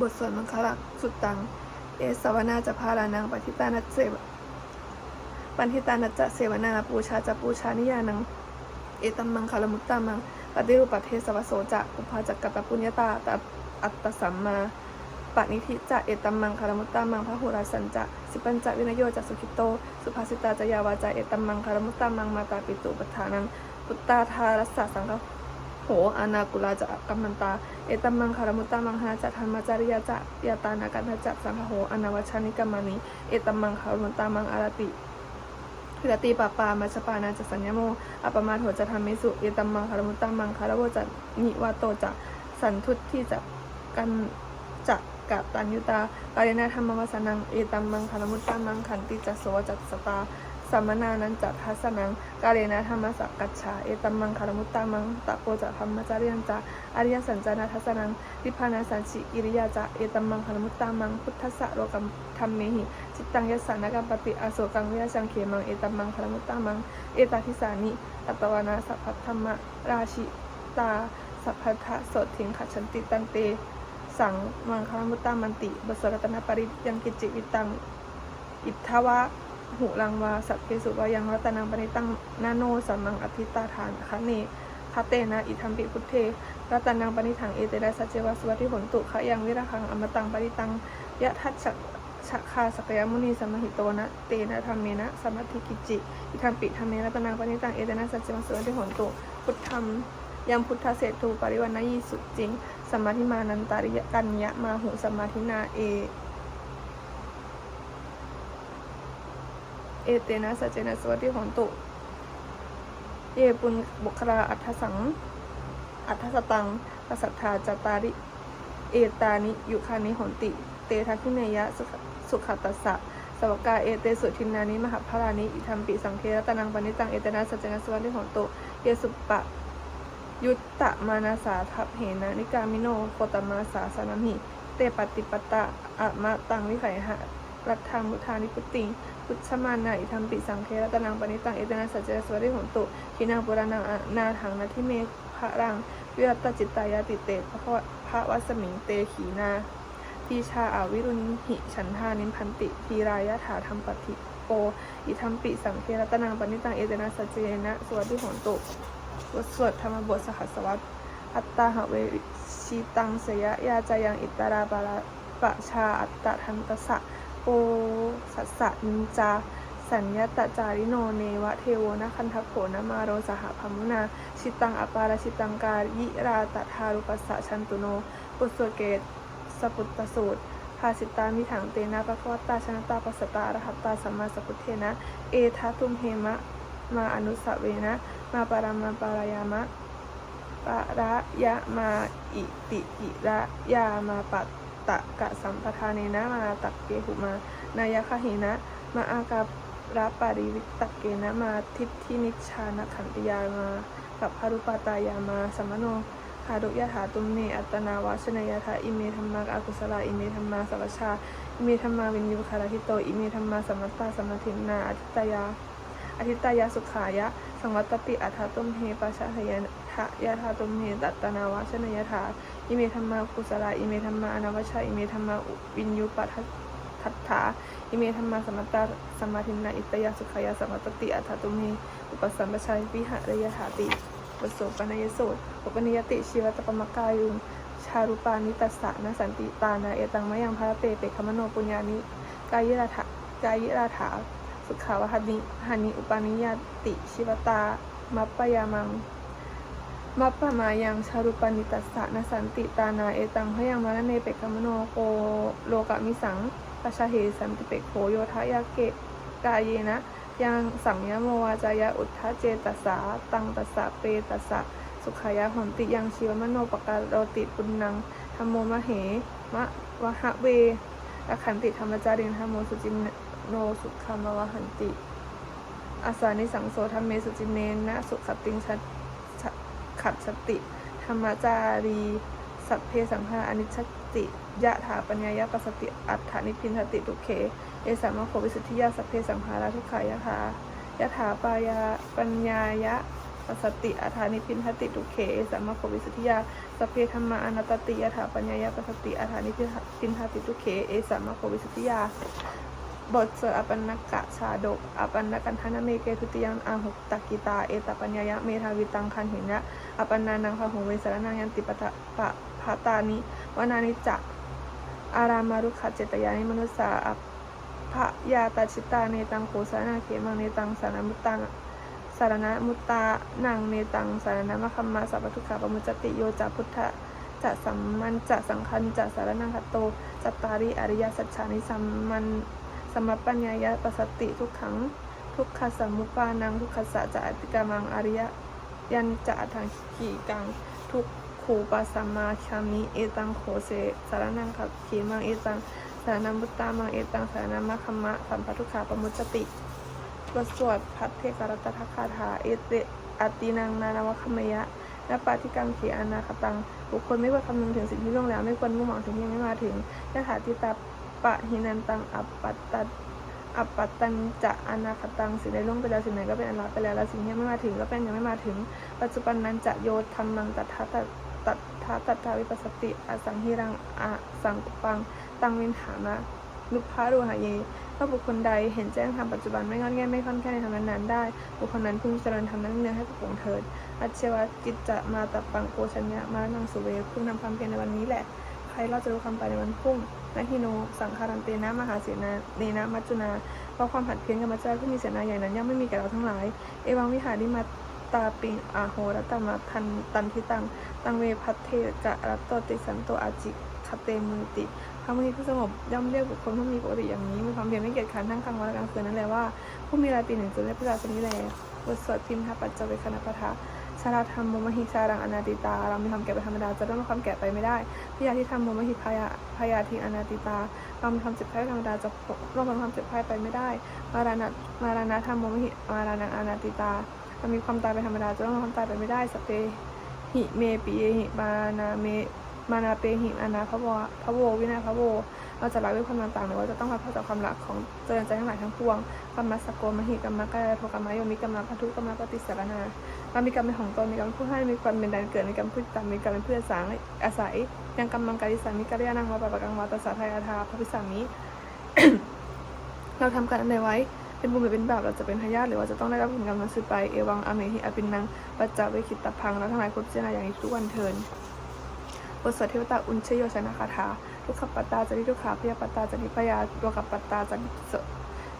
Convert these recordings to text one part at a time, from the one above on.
บทสวดมังคลักสุดตัง เอสวนาจะพาลานังปฏิตานัจเสวปันทิตานัจจะเสวนาปูชาจะปูชานิยานัง เอตัมมังคารมุตตามังปฏิรูปประเทศสวโสจะอุปาจักกตปุญญาตาตะอัตตสัมมาปณิทิจะเอตัมมังคารมุตตามังพระหุราสันจะสิปัญจวินโยจะสุขิโต สุภาสิตาจะยาวาจาเอตัมมังคารมุตตามังมาตาปิตุปทานังพุตตาทารัสสะสังฆ โหอานากุลาจะกัมมันตา เอตัมมังคารมุตตามังหาจะธรรมจริยาจะยาตานากันทจะสังฆโหอนาวชานิกามานิเอตัมมังคารมุตตามังอารติพิรติปาปามัชปานาจะสัญญโมอปมาโถจะทำเมสุเอตัมมังคารมุตตังมังคารวจะนิวาโตจะสันทุตที่จะกันจะกะตัญยุตาการนาธรรมวสนังเอตัมมังคารมุตตังมังขันติจะโสจัตสตา สัมมนานันจะทัสนังกาเรนาธรรมสักกัจฉาเอตัมมังคารมุตตังมังตะโปจะธรรมจาริยันจะอริยสัญจานาทัสนังทิพานาสันชิกิริยาจะเอตัมมังคารมุตตังมังพุทธสะโลกัมธรรมเมหิจิตตังยสานกัมปติอโศกังเวชังเขมังเอตัมมังคารมุตตามังเอตาทิสานิอัตตวานาสัพพัทธรรมราชิตาสัพพัทธะโสถิงขชันติตันเต สังมังคารมุตตามันติบสรตนาปริยังกิจจิวิตังอิทธวะ หุลังวาสัพเพสุวายังรัตนังปณิตังนาโนสัมมังอภิตาทานคะเนคาเตนะอิทัมปิพุทเทรัตนังปณิถังเอเตนะสัจเจวสุวัติหนตุขะยังวิระคังอมตังปริตังยะทัชชะชะคาสกยมุนีสมหิโตนะเตนะธรรมเมนะสมัติกิจิอิทัมปิธรรมเมนะตนังปณิตังเอเตนะสัจเจิมัสสวนที่หนตุพุทธธรรมยังพุทธเศรษฐูปริวันนายีสุจริงสมมาธิมานันตาริยกัญญะมาหุสมมาธินาเอ เอเตนะสัจเจนะสวัสดิหนตุ เยปุญบุคราอัฏฐสัง อัฏฐสตังกสัทธาจตาริ เอตานิยุคานิหนติ เตทัพิเนยะสุขตัสสะสวกาเอเตสุทินานิมหาพรานิอิทัมปิสังเครตนังปณิตังเอเตนะสัจจนะสวัสดิหนตุ เยสุปะยุตตะมานาสาทัพเหนะนิกามิโนโคตมาสาสานัมหิเตปฏิปตะอะมะตังวิไขหะ รัตถังมุทานิพุติพุทธมานาอิทัมปิสังเครตนังปณิตังเอตนะสัจจนะสวัสดิหนตุทินังปุรานังนาถังนาทิเมภะรังวิรัตจิตตายาติเตพระพระวัสมิงเตขีนาทีชาอาวิรุณหิฉันทานินพันติทีรายะถาธรรมปฏิโปอิทัมปิสังเครตนังปณิตังเอตนะสัจเจนะสวัสดิหนตุบทสวดธรรมบทสหัสวัตอัตตาหะเวชิตังเสยะยาจายังอิตาราบาลปะชาอัตตะทันตสะ โปสัสสะนินจาสัญญาตจาริโนเนวะเทโวนะคันทโขนะมาโรสหพมุนา ชิตังอปาราชิตังการยิราตทารุปัสสะชันตุโน ปุสเกตสปุตตสูตรภาสิตามิถังเตนะปะควตาชนะตาปัสตารหัตตาสัมมาสัพพุทเทนะ เอทัตุมเหมะมาอนุสเวนะ มาปารามาปารายามะปะระยะมาอิติกิระยามาปัต ตะกะสัมปทานเนนะมาตักเกหุมานายคะเหนะ มาอาการับปาริวิตตเกนะมาทิพทินิชานขันติยามากับพารุปาตายามาสมโนหาดุยะถาตุมเนอัตนาวาชนยะถาอิเมธรรมาอากุศลาอิเมธรรมาสัพชาอิเมธรรมาวินยูคาราหิโตอิเมธรรมาสัมมัตตาสัมมาทินนาอธิตยาอธิตยาสุขายะ สังวัตติอัฏฐตุมเฮปัชชะหยะทะยะถาตุมเฮตัตตนาวาชนยะถา อิเมธรรมากุศลาอิเมธรรมาอนาวชาอิเมธรรมาวินยูปัทัตถาอิเมธรรมาสมัตตาสมาทินนาอิตยาสุขายาสมัตติอัฏฐตุมเฮอุปสัมปชัยวิหารยะถาติปโสปนยโสตอุปนิยติชีวตปมกายุงชารุปานิตัสสะนสันติตานาเอตังมะยังพระเตเปคมโนปุญญานิกายิราถากายิราถาสุขาวหันิหานิอุปานิยติชีวตา มัปปยามัง มัปปะมายังชารุปนิตัสสะนสันติตานาเอตังพยังมรณเนเปกมโนโกโลกะมิสังปชาเหสันติเปกโขโยทายาเกะกายเยนะ ยังสัมยโมวาจายะอุทธาเจตัสสาตังตัสสะเปตัสสะสุขายะหนติยังชีวมโนปการโรติปุณนังธรรมโมมะเหมะวะหะเวอขันติธรรมจารินธรรมโมสุจินโนสุขามวะหันติอาสานิสังโสธรรมเมสุจิเนนะสุขติงชัด ขัดสติ ธรรมจารี สัพเพสังฆาอนิจจติยะถาปัญญายะปัสติอัฏฐานิพินทติทุเค เอสามโควิสุทธิยาสัพเพสังขาราทุกขายะถายะถาปายาปัญญายะปัสติอาธานิพินทติทุเขเอสัมมโควิสุทธิยาสัพเพธรรมาอนัตติยะถาปัญญายปัสติอาธานิพินทติทุเขเอสัมมโควิสุทธิยา บทสวดอปันนกะชาดก อปันนกันทนาเมเกทุติยังอาหุตกิตา เอตปัญญายะเมทาวิตังคันหินะอปันนานังพหุเวสรนังยันติปะปะพาตานิวนานิจะอารามารุขเจตยานิมนุสสาอภยาตาชิตาเนตังโขสานาเขมังเนตังสารมุตตังสารณมุตตานังเนตังสารณมะคัมมาสัพพทุกขาปมุจจติโยจาพุทธะจะสัมมันจะสังคันจะสารนังคโตจัตตาริอริยสัจฉานิสัมมัน สมปัญญายะปสติทุกขัง ทุกขสมุปานังทุกขสะจะอติกามังอริยยันจะอัฏฐังขีกังทุกขูปัสสมมาชามิเอตังโขเสสารนังขับขีมังเอตังสารนัมุตตามังเอตังสารนามะคัมะสัมปทุกขาปมุจติบทสวดพัทเทกรัตถคาถาเอเตอตินังนานวคัมมยะและปาทิกังเขีอนาคตัง บุคคลไม่ควรคำนึงถึงสิ่งที่ล่วงแล้ว ไม่ควรมุ่งหวังสิ่งที่ยังไม่มาถึงยะถาติตา ปะหินันตังอัปปัตตัอัปปัตตันจะอนาคตังสิ่งใดล่วงไปแล้วสิ่งไหนก็เป็นอนลับไปแล้วแล้วสิ่งที่ไม่มาถึงก็เป็นยังไม่มาถึง ปัจจุบันนั้นจะโยธรรมังตัทธะตัตัทธะตัทธาวิปัสสติอสังหิรังอสังกุปังตังวินหานะนุภารูหะเยถ้าบุคคลใดเห็นแจ้งธรรมปัจจุบันไม่งอนแง่ไม่ค่อนแค่ในธรรมนั้นได้ บุคคลนั้นพึงเจริญธรรมนั้นเนื้อให้กับองเถิด อัจเชวะกิจจะมาตับปังโกชัญญะมานังสุเวพึงนำความเพียรในวันนี้แหละ ใครเราจะรู้คำไปในวันพรุ่ง นาทิโน สังคารันเตนะมหาเสนาเนนะมัจจุนาเพราะความผัดเพี้ยนกับมัจจาชผู้มีเสนาใหญ่นั้นย่อมไม่มีแก่เราทั้งหลาย เอวังวิหาริมาตาปิงอาโหรัตมาทันตันทิตัง ตังเวพัทเทกะรัตโตติสันโตอาจิคเตมือติพระมุนีผู้สงบย่อมเรียกบุคคลผู้มีปกติอย่างนี้มีความเพียรไม่เกียจคร้านทั้งกลางวันและกลางคืนนั่นแหละว่าผู้มีราตรีหนึ่งจุดได้พระราชนิแลบทสวดพิมพ์ทปัจจเวคณะปะทะ สาราธรรมโมมหิสารังอนาติตา เรามีความแก่เป็นธรรมดาจะต้องมีความแก่ไปไม่ได้พยาธิธรรมโมมหิพยาพยาธิอนาติตา เรามีความเจ็บไข้ธรรมดาจะร่วมกับความเจ็บไข้ไปไม่ได้ มาราณะมาราณะธรรมโมมหิมาราณะอนาติตา เรามีความตายเป็นธรรมดาจะต้องมีความตายไปไม่ได้สเพหิเมปิเยหิมานาเมมานาเปหิอนาพระวพระโววินาพระโว เราจะละเว้นความต่างๆหรือว่าจะต้องรับผิดชอบความรักของเจริญใจทั้งหลายทั้งปวงกรรมสกโกมหิกรรมกายโทกรรมโยมิกรรมพันธุกรรมปฏิสารนาเรามีกรรมเป็นของตนมีกรรมผู้ให้มีความเป็นแดนเกิดมีกรรมผู้ตามมีกรรมเป็นเพื่อสางอาศัยยังกรรมังกาลิสามิกริยานังวาปะปะกังวาตสาทายาทาพระพิสามิเราทำการอันใดไว้เป็นบุญหรือเป็นบาปเราจะเป็นพยาธิหรือว่าจะต้องได้รับผลกรรมนั้นสืบไปเอวังอเมหิอปินนังปัจจาเวคิตตพังแล้วทั้งหลายควรพิจารณาอย่างนี้ทุกวันเทินบทสวดเทวตาอุนเชโยชนะคาถา ทุกขปัตตาจาริทุกขาพยาปัตตาจาริพยาโลกปัตตาจาริโส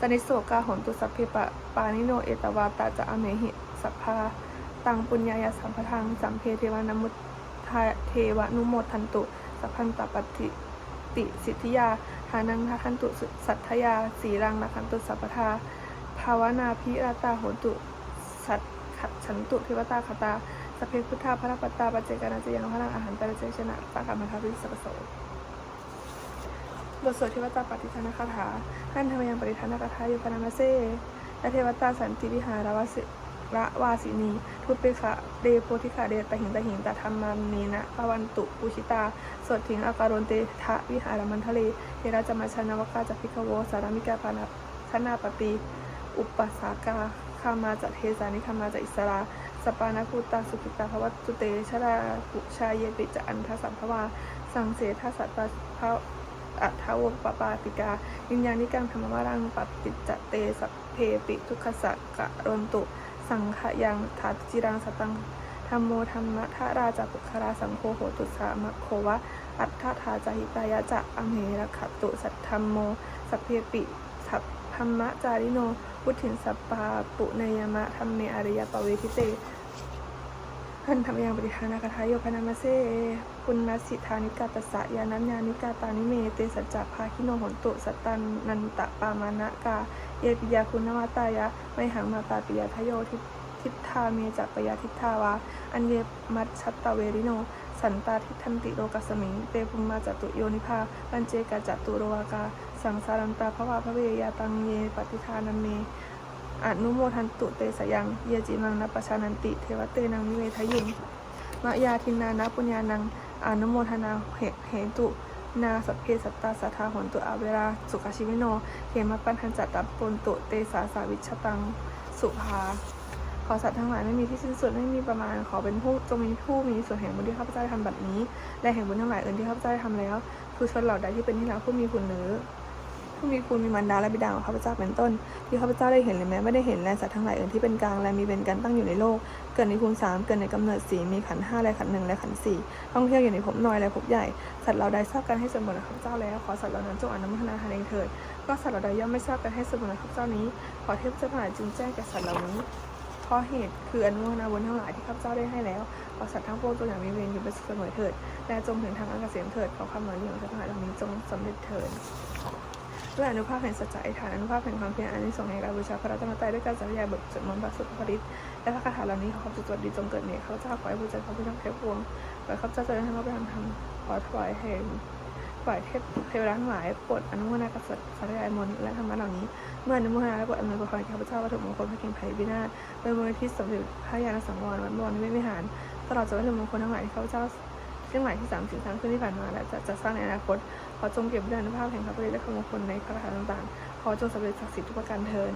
จานิโสกาหนตุสัพเพปะปานิโนเอตวาตาจะอเมหิสัพพาตังปุญญายาสัมพทังสัมเพเทวานามุตทเทวานุโมทันตุสัพพันตปฏิติสิทธิยาทานังทัคันตุสัทธยาสีรังนัคันตุสัพพทาภาวนาพิราตาโหตุสัตขัดฉันตุเทวตาคตาสพเพพุทธาพระปัตตาปัจเจกานาจยังพลังอาหารตระเจชนะปะกรรมคาวิสัพพโส บทสวดเทวตาปฏิทานคาถาท่านธรรมยังปฏิทานคาถาโยคนามาเซและเทวตาสันติวิหารวาสิระวาสินีทุเปคะเดโพธิขาเดตหิงตหิงตธรรมานีนะปวันตุปุชิตา สดถิงอาการนเตทะวิหารมันทะเลเทระจมาชนาวกาจักพิกโว สารามิกาปานาคณาปฏิอุปสากาคามาจะเทสานิคามาจะอิสราสปานาคูตาสุขิตาภวัตุเตชราปุชาเยปิจอันทสัมภวา สังเสทัสสะตา อัทาวงปปาติกาวิญญาณิกังธรรมวารังปัติจเตสัพเพปิทุกขสักกะรนตุ สังขยังทัจิรังสตังธรรมโมธรรมะทะราจาปุคาราสังโฆโหตุสามะโควะ อัตถาทาจาหิตายะจะอเมรขตุสัทธรรมโมสัพเพปิสัพธรรมจาริโนพุทธินสัปปาปุเนยมะธรรมเมอริยปเวทิเต พันธรรมยังปฏิทานากทายโยพนามาเซปุณณสิทธานิกาตสะยานัญญานิกาตานิเมเตสัจจภาคิโนหนตุสัตตันนันตะปามานะกา เยปิยาคุณนวตายะไม่หังมาตาปิยาทโยทิทิทาเมจักปยาทิทาวาอันเยมัชชัตตเวริโน สันตาทิทันติโลกัสมิง เตภุมมาจตุโยนิพาปัญเจกาจตุโรวากา สังสารันตาภวาพระเวยาตังเยปฏิทานันเม อนุโมทันตุเตสยัง เยจิมังนปชานันติ เทวเตนังนิเวทยุงมะยาทินนานาปุญญานังอนุโมทนาเหเหตุนาสัพเพสัตตาสัทธาหนตุอาเวลา สุขชิวิโนเขมปันทันจัตตปนตุเตสาสาวิชตังสุภา ขอสัตว์ทั้งหลายไม่มีที่สิ้นสุดไม่มีประมาณ ขอเป็นผู้จงมีผู้มีส่วนแห่งบุญที่ข้าพเจ้าทำบัดนี้ และแห่งบุญทั้งหลายอื่นที่ข้าพเจ้าทำแล้ว คือชนเหล่าใดที่เป็นที่รักผู้มีคุณหรือ ผู้มีคุณมีมารดาและบิดาของข้าพเจ้าเป็นต้น ที่ข้าพเจ้าได้เห็นหรือแม้ไม่ได้เห็นและสัตว์ทั้งหลายอื่นที่เป็นกลางและมีเป็นกันตั้งอยู่ในโลก เกิดในภูมิสามเกิดในกำเนิดสีมีขันห้าและขันหนึ่งและขันสี่ท่องเที่ยวอยู่ในภพน้อยและภพใหญ่สัตว์เหล่าใดทราบกันให้ส่วนบุญกับข้าพเจ้าแล้วขอสัตว์เหล่านั้นจงอนุโมทนาทานเองเถิดก็สัตว์เหล่าใดย่อมไม่ทราบกันให้ส่วนบุญกับข้าพเจ้านี้ ขอเทพเจ้าทั้งหลายจึงแจ้งแก่สัตว์เหล่านี้เพราะเหตุคืออนุโมทนาบุญทั้งหลายที่ข้าพเจ้าได้ให้แล้ว ขอสัตว์ทั้งปวงจงอย่างมีเวรอยู่เป็นสุขเสมอเถิด และจงถึงทางอันเกษมเถิด ขอความหมายดีของสัตว์ทั้งหลายเหล่านี้จงสำเร็จเถิด ด้วยอนุภาพแห่งสัจจะอธิษฐานอนุภาพแห่งความเพียรอานิสงส์แห่งการบูชาพระรัตนตรัยด้วยการสาธยายบทสวดมนต์พระสุตตริตและพระคาถาเหล่านี้ขอความสุขสวัสดีจงเกิดในข้าพเจ้าขอให้บูชาพระพุทธเจ้าแค่พวงขอข้าพเจ้าเจริญให้เราไปทำธรรมขอถวายแห่งถวายเทพเทวดาทั้งหลายโปรดอนุโมทนากับสัตสาธยายมนต์และธรรมะเหล่านี้ เมื่ออนุโมทนาและโปรดอนวยพรแก่ข้าพเจ้าวัตถุมงคลพระเก่งไผ่วินาศโดยมูลนิธิสมเด็จพระยาณสังวรวัดบวรนิเวศวิหารตลอดจนวัตถุมงคลทั้งหลายที่ข้าพเจ้าซึ่งหลายที่สามสิบครั้งขึ้นที่ผ่านมาและจะจะสร้างในอนาคต ขอจงเก็บเรื่องภาพแห่งพระบริและคำมงคลในคาถาต่างๆ ขอจงสำเร็จศักดิ์สิทธิ์ทุกประการเทิน